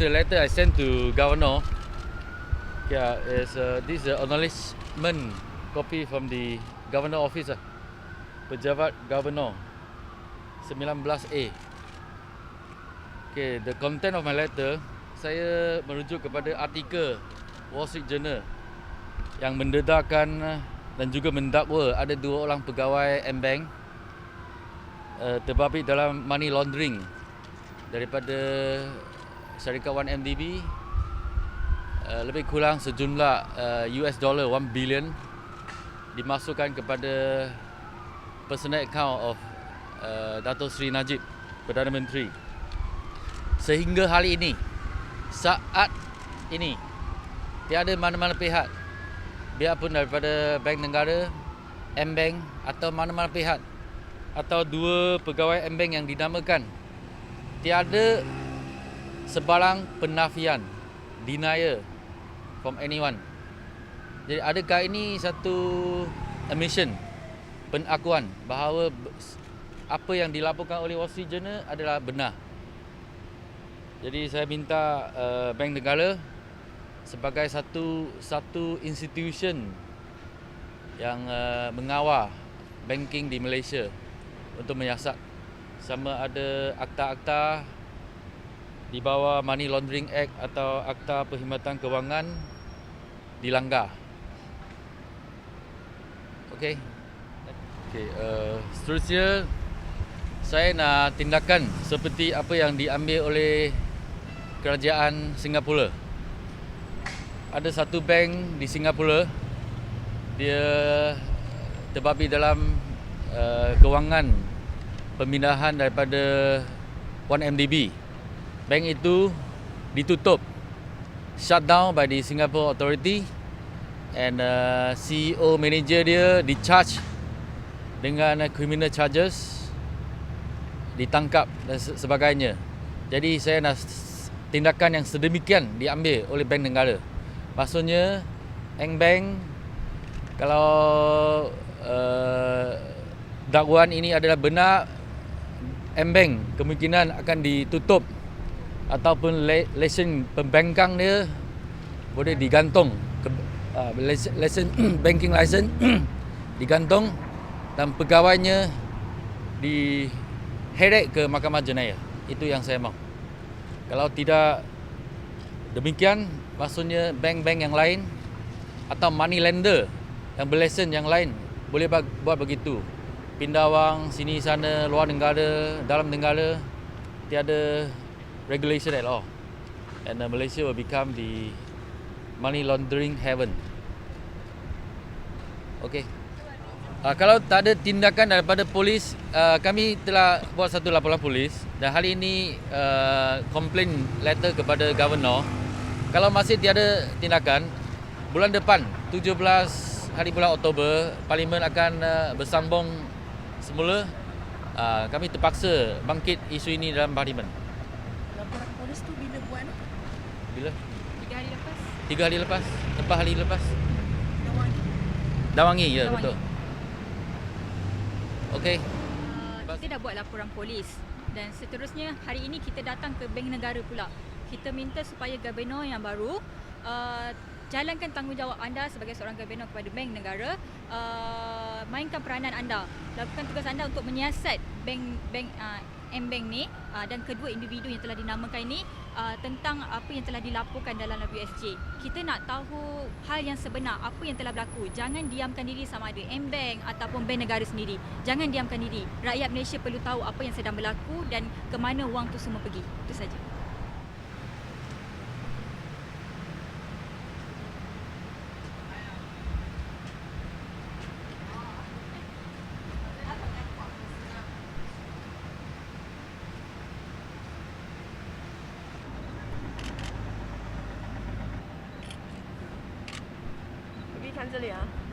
the letter I sent to governor. Yeah, is uh, this is acknowledgement copy from the governor office. Pejabat governor 19A. Okay, the content of my letter, saya merujuk kepada artikel Wall Street Journal yang mendedahkan dan juga mendakwa ada dua orang pegawai M-Bank uh, terbabit dalam money laundering daripada syarikat 1MDB uh, lebih kurang sejumlah uh, US dollar 1 billion dimasukkan kepada personal account of uh, Dato Sri Najib Perdana Menteri. Sehingga hari ini saat ini tiada mana-mana pihak biarpun daripada bank negara M-Bank atau mana-mana pihak atau dua pegawai M-Bank yang dinamakan tiada sebarang penafian denial from anyone jadi adakah ini satu admission pengakuan bahawa apa yang dilaporkan oleh Wall Street Journal adalah benar. Jadi saya minta uh, bank negara sebagai satu satu institution yang uh, mengawal banking di Malaysia untuk menyiasat sama ada akta-akta di bawah Money Laundering Act atau Akta Perkhidmatan Kewangan dilanggar. Okey. Okey, uh, seterusnya saya nak tindakan seperti apa yang diambil oleh kerajaan Singapura. Ada satu bank di Singapura dia terbabi dalam uh, kewangan pemindahan daripada 1MDB. Bank itu ditutup shut down by the Singapore authority and uh, CEO manager dia discharge dengan uh, criminal charges ditangkap dan sebagainya. Jadi saya nak tindakan yang sedemikian diambil oleh bank negara. Maksudnya Eng Bank kalau uh, dakwaan ini adalah benar M Bank kemungkinan akan ditutup ataupun lesen pembangkang dia boleh digantung uh, lesen banking license digantung dan pegawainya di heret ke mahkamah jenayah. Itu yang saya mahu. Kalau tidak demikian, maksudnya bank-bank yang lain atau money lender yang berlesen yang lain boleh buat begitu. Pindah wang sini sana, luar negara, dalam negara, tiada regulation at all. And uh, Malaysia will become the money laundering heaven. Okay. Uh, kalau tak ada tindakan daripada polis, uh, kami telah buat satu laporan polis dan hari ini uh, complain letter kepada governor. Kalau masih tiada tindakan, bulan depan 17 hari bulan Oktober, parlimen akan uh, bersambung semula. Uh, kami terpaksa bangkit isu ini dalam parlimen. Polis tu bila buat? Bila? Tiga hari lepas. Tiga hari lepas, empat hari lepas. Dawangi. Dawangi, ya Dawangi. betul. Okey. Uh, kita dah buat laporan polis dan seterusnya hari ini kita datang ke bank negara pula. Kita minta supaya gabenor yang baru uh, jalankan tanggungjawab anda sebagai seorang gabenor kepada bank negara uh, mainkan peranan anda lakukan tugas anda untuk menyiasat bank bank uh, M-Bank ni uh, dan kedua individu yang telah dinamakan ini uh, tentang apa yang telah dilaporkan dalam WSJ. Kita nak tahu hal yang sebenar, apa yang telah berlaku. Jangan diamkan diri sama ada M-Bank ataupun bank negara sendiri. Jangan diamkan diri. Rakyat Malaysia perlu tahu apa yang sedang berlaku dan ke mana wang tu semua pergi. Itu saja. 看这里啊。